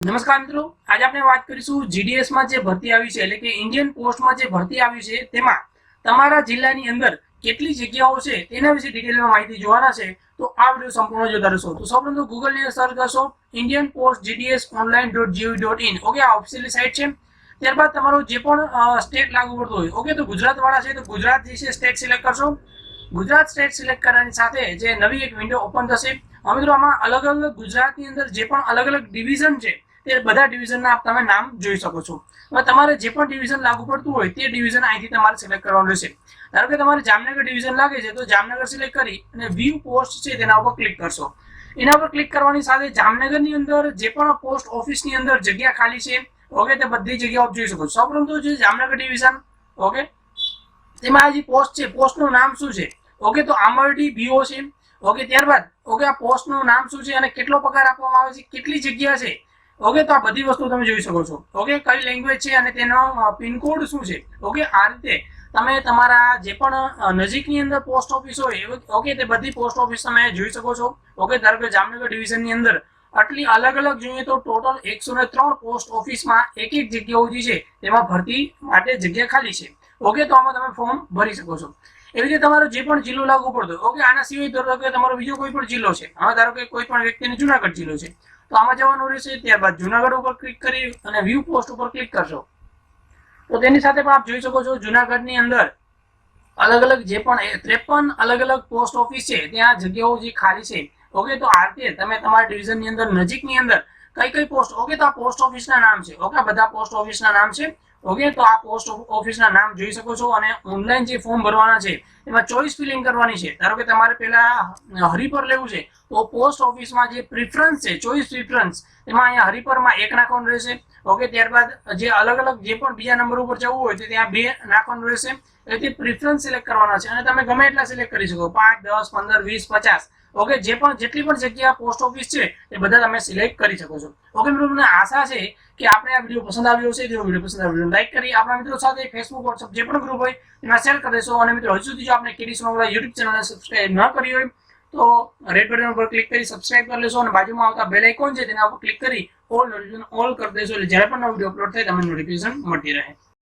નમસ્કાર મિત્રો, આજે આપણે વાત કરીશું જીડીએસમાં જે ભરતી આવી છે, એટલે કે ઇન્ડિયન પોસ્ટમાં જે ભરતી આવી છે, તેમાં તમારા જિલ્લાની અંદર કેટલી જગ્યાઓ છે, તેના વિશે ડિટેલમાં માહિતી જોવાના છે, તો આ વીડિયો સંપૂર્ણ જોતા રહેશો. તો સૌ પ્રથમ ગૂગલની અંદર સર્ચ કરશો Indian post GDS online dot G O dot in okay આ ઓફિશિયલી સાઇટ છે. ત્યારબાદ તમારો જે પણ સ્ટેટ લાગુ પડતો હોય ઓકે તો ગુજરાત વાળા છે, તો ગુજરાત જે છે સ્ટેટ સિલેક્ટ કરશો. ગુજરાત સ્ટેટ સિલેક્ટ કરવાની સાથે જે નવી એક વિન્ડો ઓપન થશે. મિત્રો, આમાં અલગ અલગ ગુજરાતની અંદર જે પણ અલગ અલગ ડિવિઝન છે તે બધા ડિવિઝનના આપ તમે નામ જોઈ શકો છો. હવે તમારે જે પણ ડિવિઝન લાગુ પડતું હોય તે ડિવિઝન અહીંથી તમારે સિલેક્ટ કરવાનું રહેશે. ધારો કે તમારે જામનગર ડિવિઝન લાગે છે, તો જામનગર સિલેક્ટ કરી અને વ્યૂ પોસ્ટ છે તેના ઉપર ક્લિક કરશો. એના પર ક્લિક કરવાની સાથે જામનગરની અંદર જે પણ પોસ્ટ ઓફિસની અંદર જગ્યા ખાલી છે ઓકે તે બધી જગ્યાઓ જોઈ શકો છો. સૌપ્રથમ તો જે જામનગર ડિવિઝન ઓકે તેમાં આ જે પોસ્ટ છે પોસ્ટનું નામ શું છે? ઓકે તો આમરડી બીઓ છે. ઓકે ત્યારબાદ ઓકે આ પોસ્ટનું નામ શું છે અને કેટલો પગાર આપવામાં આવે છે? કેટલી જગ્યા છે? ઓકે તો આ બધી વસ્તુ તમે જોઈ શકો છો. ઓકે કઈ લેંગ્વેજ છે અને તેનો પિનકોડ શું છે? ઓકે આ રીતે તમે તમારા જે પણ નજીકની અંદર પોસ્ટ ઓફિસ હોય ઓકે તે બધી પોસ્ટ ઓફિસ તમે જોઈ શકો છો. ઓકે ધારો કે જામનગર ડિવિઝનની અંદર આટલી અલગ અલગ જોઈએ તો ટોટલ એકસો ત્રણ પોસ્ટ ઓફિસમાં એક એક જગ્યાઓ જે છે. તેમાં ભરતી માટે જગ્યા ખાલી છે. ઓકે, તો આમાં તમે ફોર્મ ભરી શકો છો. એવી રીતે તમારો જે પણ જિલ્લો લાગુ પડતો ઓકે, આના સિવાય ધારો કે તમારો બીજો કોઈ પણ જિલ્લો છે, આમાં ધારો કે કોઈ પણ વ્યક્તિને જુનાગઢ જિલ્લો છે, તો આમાં જવાનું રહેશે, ત્યારબાદ જુનાગઢ ઉપર ક્લિક કરી અને વ્યૂ પોસ્ટ ઉપર ક્લિક કરશો. તો તેની સાથે પણ આપ જોઈ શકો છો, જુનાગઢની અંદર અલગ અલગ જે પણ ત્રેપન અલગ અલગ પોસ્ટ ઓફિસ છે, ત્યાં જગ્યાઓ જે ખાલી છે, ઓકે, તો આ રીતે તમે તમારા ડિવિઝનની અંદર નજીકની અંદર કઈ કઈ પોસ્ટ ઓકે, તો આ પોસ્ટ ઓફિસના નામ છે. ઓકે બધા પોસ્ટ ઓફિસના નામ છે. ઓકે, તો આ પોસ્ટ ઓફિસના નામ જોઈ શકો છો અને ઓનલાઈન જે ફોર્મ ભરવાના છે, એમાં ચોઈસ ફિલિંગ કરવાની છે. ધારો કે તમારે પેલા હરિપર લેવું છે, તો પોસ્ટ ઓફિસમાં જે પ્રિફરન્સ છે ચોઈસ પ્રિફરન્સ એમાં અહીંયા હરિપરમાં એક નાખવાનું રહેશે. ઓકે, ત્યારબાદ જે અલગ અલગ જે પણ બીજા નંબર ઉપર જવું હોય તો ત્યાં બે નાખવાનું રહેશે. એટલે પ્રિફરન્સ સિલેક્ટ કરવાના છે અને તમે ગમે એટલા સિલેક્ટ કરી શકો. પાંચ, દસ, પંદર, વીસ, પચાસ. ઓકે જે પણ જેટલી પણ જગ્યા પોસ્ટ ઓફિસ છે, એ બધા તમે સિલેક્ટ કરી શકો છો. ઓકે મિત્રો, મને આશા છે કે આપણે આ વીડિયો પસંદ આવ્યો છે તો વીડિયો પસંદ આવ્યો લાઈક કરી. આપણા મિત્રો સાથે ફેસબુક વોટ્સઅપ જે પણ ગ્રુપ હોય, એમાં શેર કરી દેશો. અને મિત્રો, હજુ સુધી જો આપણે કેડી સોનગરા યુટ્યુબ ચેનલને સબસ્ક્રાઇબ ન કરી હોય, તો રેડ બટન ઉપર ક્લિક કરી સબસ્ક્રાઇબ કરી લેશો અને બાજુમાં આવતા બેલ આઇકોન છે, તેના ઉપર ક્લિક કરી ઓલ નોટિફિકેશન ઓલ કરી દેશો. એટલે જ્યારે પણ નવો વીડિયો અપલોડ થાય, તમને નોટિફિકેશન મળતી રહે.